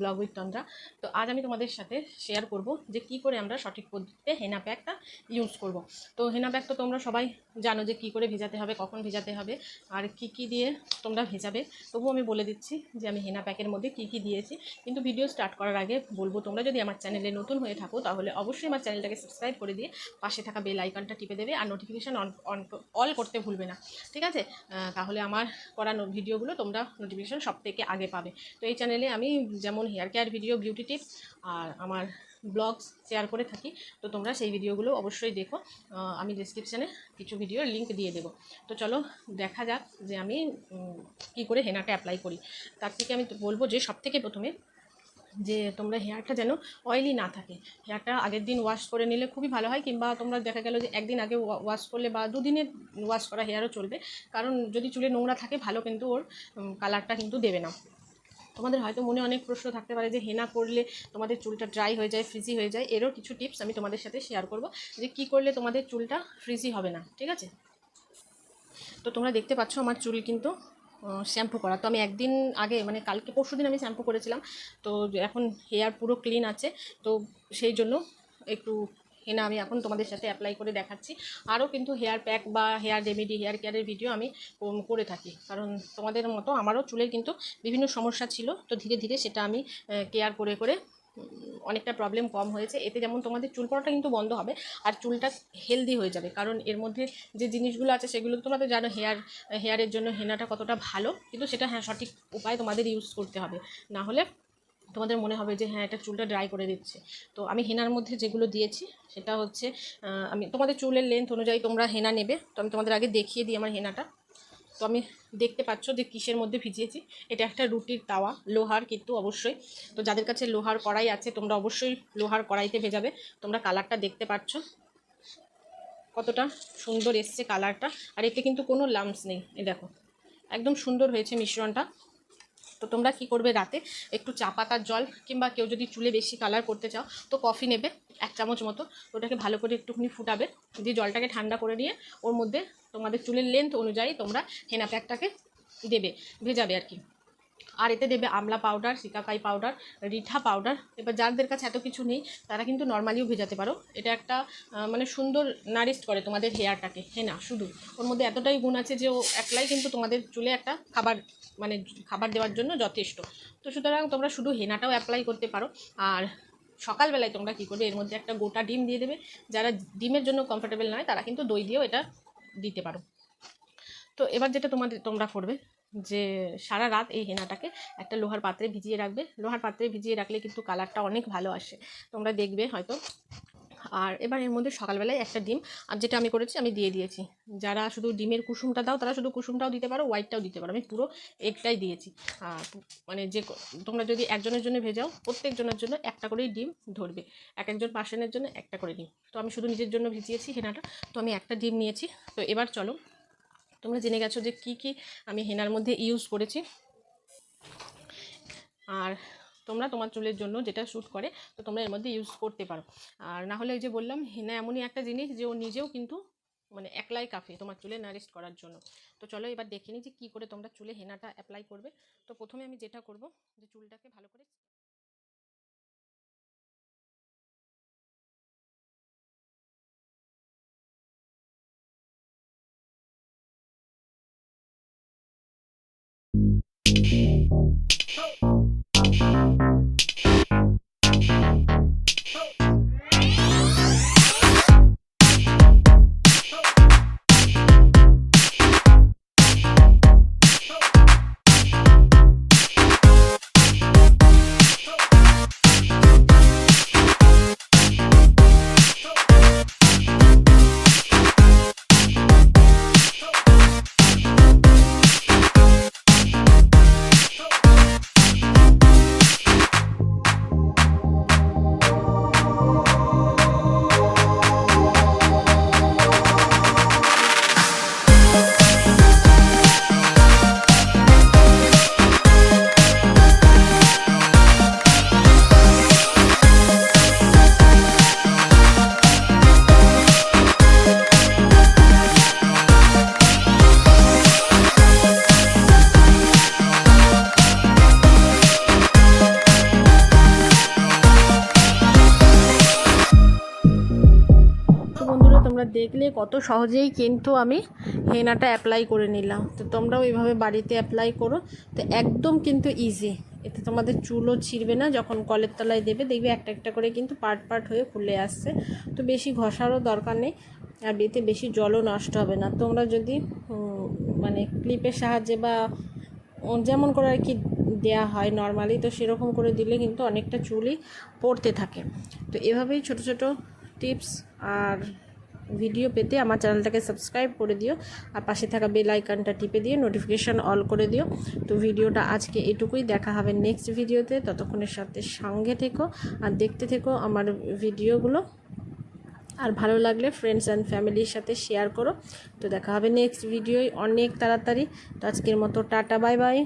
Blog with Tandra তো আজ আমি তোমাদের সাথে শেয়ার করব যে কি করে আমরা সঠিক পদ্ধতিতে হেনা প্যাকটা ইউজ করব। তো হেনা প্যাক তো তোমরা সবাই জানো যে কি করে ভেজাতে হবে, কখন ভেজাতে হবে, আর কি কি দিয়ে তোমরা ভেজাবে। তবুও আমি বলে দিচ্ছি যে আমি হেনা প্যাকের মধ্যে কি কি দিয়েছি। কিন্তু ভিডিও স্টার্ট করার আগে বলব, তোমরা যদি আমার চ্যানেলে নতুন হয়ে থাকো, তাহলে অবশ্যই আমার চ্যানেলটাকে সাবস্ক্রাইব করে দিয়ে পাশে থাকা বেল আইকনটা টিপে দেবে আর নোটিফিকেশান অন অন অল করতে ভুলবে না। ঠিক আছে? তাহলে আমার করা ভিডিওগুলো তোমরা নোটিফিকেশান সব থেকে আগে পাবে। তো এই চ্যানেলে আমি যেমন hair care video beauty tips আর আমার ব্লগস শেয়ার করে থাকি। তো তোমরা সেই ভিডিওগুলো অবশ্যই দেখো। আমি ডিসক্রিপশানে কিছু ভিডিওর লিঙ্ক দিয়ে দেবো। তো চলো দেখা যাক যে আমি কী করে হেনাটা অ্যাপ্লাই করি। তার থেকে আমি বলব যে সব থেকে প্রথমে যে তোমরা হেয়ারটা যেন অয়েলি না থাকে। হেয়ারটা আগের দিন ওয়াশ করে নিলে খুবই ভালো হয়, কিংবা তোমরা দেখা গেল যে একদিন আগে ওয়াশ করলে বা দুদিনের ওয়াশ করা হেয়ারও চলবে। কারণ যদি চুলে নোংরা থাকে, ভালো কিন্তু ওর কালারটা কিন্তু দেবে না। তোমাদের হয়তো মনে অনেক প্রশ্ন থাকতে পারে যে হেনা করলে তোমাদের চুলটা ড্রাই হয়ে যায় ফ্রিজি হয়ে যায়। এরও কিছু টিপস আমি তোমাদের সাথে শেয়ার করব যে কি করলে তোমাদের চুলটা ফ্রিজি হবে না, ঠিক আছে? তো তোমরা দেখতে পাচ্ছ আমার চুল কিন্তু শ্যাম্পু করা। তো আমি একদিন আগে মানে কালকে পরশু দিন আমি শ্যাম্পু করেছিলাম। তো এখন হেয়ার পুরো ক্লিন আছে। তো সেই জন্য একটু হেনা আমি এখন তোমাদের সাথে অ্যাপ্লাই করে দেখাচ্ছি। আরও কিন্তু হেয়ার প্যাক বা হেয়ার রেমেডি হেয়ার কেয়ারের ভিডিও আমি করে থাকি। কারণ তোমাদের মতো আমারও চুলের কিন্তু বিভিন্ন সমস্যা ছিল। তো ধীরে ধীরে সেটা আমি কেয়ার করে করে অনেকটা প্রবলেম কম হয়েছে। এতে যেমন তোমাদের চুল পড়াটা কিন্তু বন্ধ হবে আর চুলটা হেলদি হয়ে যাবে। কারণ এর মধ্যে যে জিনিসগুলো আছে সেগুলো তোমরা তো জানো হেয়ার হেয়ারের জন্য হেনাটা কতটা ভালো। কিন্তু সেটা হ্যাঁ সঠিক উপায় তোমাদের ইউজ করতে হবে। না হলে তোমাদের মনে হবে যে হ্যাঁ এটা চুলটা ড্রাই করে দিচ্ছে। তো আমি হেনার মধ্যে যেগুলো দিয়েছি, সেটা হচ্ছে আমি তোমাদের চুলের লেন্থ অনুযায়ী তোমরা হেনা নেবে। তো আমি তোমাদের আগে দেখিয়ে দিই আমার হেনাটা। তো আমি দেখতে পাচ্ছ যে কিসের মধ্যে ভিজিয়েছি। এটা একটা রুটির তাওয়া, লোহার কিন্তু অবশ্যই। তো যাদের কাছে লোহার কড়াই আছে, তোমরা অবশ্যই লোহার কড়াইতে ভেজাবে। তোমরা কালারটা দেখতে পাচ্ছ। কতটা সুন্দর এসছে কালারটা। আর এতে কিন্তু কোনো লামস নেই। এ দেখো, একদম সুন্দর হয়েছে মিশ্রণটা। তো তোমরা কি করবে রাতে? একটু চা পাতার জল কিংবা কেউ যদি চুলে বেশি কালার করতে চাও, তো কফি নেবে এক চামচ মতো। ওটাকে ভালো করে একটুখানি ফুটাবে, দিয়ে জলটাকে ঠান্ডা করে নিয়ে ওর মধ্যে তোমাদের চুলের লেন্থ অনুযায়ী তোমরা হেনা প্যাকটাকে দেবে, ভেজাবে আর কি। আর এতে দেবে amla powder shikakai powder reetha powder এবার যাদের কাছে এত কিছু নেই, তারা কিন্তু নর্মালিও ভেজাতে পারো। এটা একটা মানে সুন্দর নারিস্ট করে তোমাদের হেয়ারটাকে হেনা শুধু। ওর মধ্যে এতটাই গুণ আছে যে ও একলাই কিন্তু তোমাদের চুলে একটা খাবার মানে খাবার দেওয়ার জন্য যথেষ্ট। তো সুতরাং তোমরা শুধু হেনাটাও অ্যাপ্লাই করতে পারো। আর সকালবেলায় তোমরা কী করবে, এর মধ্যে একটা গোটা ডিম দিয়ে দেবে। যারা ডিমের জন্য কমফোর্টেবল নয়, তারা কিন্তু দই দিয়েও এটা দিতে পারো। তো এবার যেটা তোমাদের, তোমরা করবে যে সারা রাত এই হেনাটাকে একটা লোহার পাত্রে ভিজিয়ে রাখবে। লোহার পাত্রে ভিজিয়ে রাখলে কিন্তু কালারটা অনেক ভালো আসে। তোমরা দেখবে হয়তো। আর এবার এর মধ্যে সকালবেলায় একটা ডিম। আর যেটা আমি করেছি, আমি দিয়ে দিয়েছি। যারা শুধু ডিমের কুসুমটা দাও, তারা শুধু কুসুমটাও দিতে পারো হোয়াইটটাও দিতে পারো। আমি পুরো এগটাই দিয়েছি। মানে যে তোমরা যদি একজনের জন্য ভেজাও, প্রত্যেকজনের জন্য একটা করেই ডিম ধরবে। এক একজন পার্সনের জন্য একটা করে ডিম। তো আমি শুধু নিজের জন্য ভিজিয়েছি হেনাটা। তো আমি একটা ডিম নিয়েছি। তো এবার চলো তোমরা জেনে গেছো যে কি কি আমি হেনার মধ্যে ইউজ করেছি। আর তোমরা তোমার চুলের জন্য যেটা শ্যুট করে, তো তোমরা এর মধ্যে ইউজ করতে পারো। আর না হলে ওই যে বললাম, হেনা এমনই একটা জিনিস যে ও নিজেও কিন্তু মানে একলাই কাফে তোমার চুলে নারিস্ট করার জন্য। তো চলো এবার দেখে নিই যে কী করে তোমরা চুলে হেনাটা অ্যাপ্লাই করবে। তো প্রথমে আমি যেটা করব, যে চুলটাকে ভালো করে দিলে কত সহজেই কিন্তু আমি হেনাটা অ্যাপ্লাই করে নিলাম। তো তোমরাও এইভাবে বাড়িতে অ্যাপ্লাই করো। তো একদম কিন্তু ইজি এতে তোমাদের চুলও ছিঁড়বে না, যখন কলের তলায় দেবে, দেখবে একটা একটা করে কিন্তু পার্ট পার্ট হয়ে খুলে আসছে। তো বেশি ঘষারও দরকার নেই, আর এতে বেশি জলও নষ্ট হবে না। তোমরা যদি মানে ক্লিপের সাহায্যে বা যেমন করে আর কি দেওয়া হয় নর্মালি তো সেরকম করে দিলে কিন্তু অনেকটা চুলই পড়তে থাকে। তো এভাবেই ছোট ছোট টিপস আর ভিডিও পেতে আমার চ্যানেলটাকে সাবস্ক্রাইব করে দিও আর পাশে থাকা বেল আইকনটা টিপে দিয়ে নোটিফিকেশান অল করে দিও। তো ভিডিওটা আজকে এটুকুই, দেখা হবে নেক্সট ভিডিওতে। ততক্ষণের সাথে সঙ্গে থেকো আর দেখতে থেকো আমার ভিডিওগুলো। আর ভালো লাগলে ফ্রেন্ডস অ্যান্ড ফ্যামিলির সাথে শেয়ার করো। তো দেখা হবে নেক্সট ভিডিওয় অনেক তাড়াতাড়ি। তো আজকের মতো টাটা বাই বাই